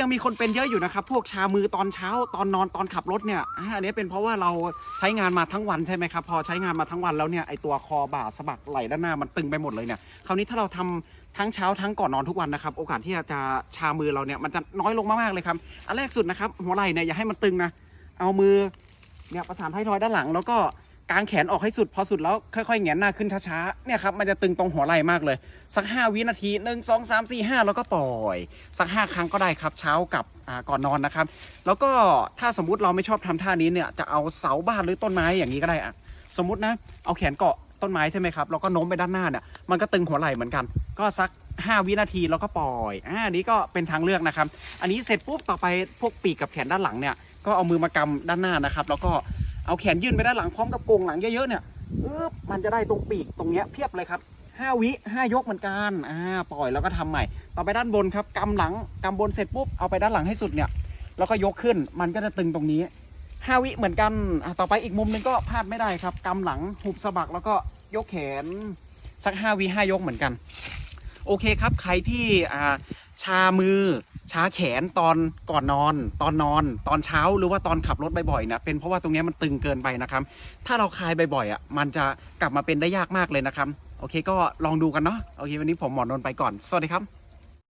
ยังมีคนเป็นเยอะอยู่นะครับ พวกชามือตอนเช้าตอนนอนตอนขับรถเนี่ยอ่าอันนี้เป็นเพราะว่าเราใช้งานมาทั้งวันใช่ไหมครับ พอใช้งานมาทั้งวันแล้วเนี่ยไอตัวคอบ่าสะบักไหล่ด้านหน้ามันตึงไปหมดเลยเนี่ย คราวนี้ถ้าเราทำทั้งเช้าทั้งก่อนนอนทุกวันนะครับ โอกาสที่จะชามือเราเนี่ยมันจะน้อยลงมากๆเลยครับ อันแรกสุดนะครับหัวไหล่เนี่ยอย่าให้มันตึงนะ เอามือเนี่ยประสานท้ายทอยด้านหลังแล้วก็ กางแขนออกให้สุดพอสุดแล้วค่อยๆแหงนหน้าขึ้นช้าๆเนี่ยครับมันจะตึงตรงหัวไหล่มากเลย สัก 5 วินาทีหนึ่งสองสามสี่ห้าแล้วก็ปล่อย สัก 5 ครั้งก็ได้ครับ เช้ากับก่อนนอนนะครับ แล้วก็ถ้าสมมุติเราไม่ชอบทำท่านี้เนี่ยจะเอาเสาบ้านหรือต้นไม้อย่างนี้ก็ได้อะสมมตินะเอาแขนเกาะต้นไม้ใช่ไหมครับแล้วก็โน้มไปด้านหน้าเนี่ยมันก็ตึงหัวไหล่เหมือนกัน ก็สัก 5 วินาทีแล้วก็ปล่อยอ่าอันนี้ก็เป็นทางเลือกนะครับ อันนี้เสร็จปุ๊บต่อไปพวกปีกกับแขนด้านหลังเนี่ยก็เอามือมากำด้านหน้านะครับ แล้วก็ เอาแขนยื่นไปด้านหลังพร้อมกับโกงหลังเยอะๆเนี่ยอึ๊บมันจะได้ตรงปีกตรงเนี้ยเพียบเลยครับ5วิ5ยกเหมือนกันอ่าปล่อยแล้วก็ทำใหม่ ต่อไปด้านบนครับกำหลังกำบนเสร็จปุ๊บเอาไปด้านหลังให้สุดเนี่ยแล้วก็ยกขึ้นมันก็จะตึงตรงนี้5วิเหมือนกันอะต่อไปอีกมุมหนึงก็พลาดไม่ได้ครับกำหลังหุบสะบักแล้วก็ยกแขนสัก5วิ5ยกเหมือนกัน โอเคครับใครที่อ่า ชามือ ชาแขนตอนก่อนนอน ตอนนอน ตอนเช้าหรือว่าตอนขับรถบ่อยๆนะเป็นเพราะว่าตรงนี้มันตึงเกินไปนะครับ ถ้าเราคลายบ่อยๆอะมันจะกลับมาเป็นได้ยากมากเลยนะครับ โอเคก็ลองดูกันเนาะโอเค วันนี้ผมหมอนนไปก่อน สวัสดีครับ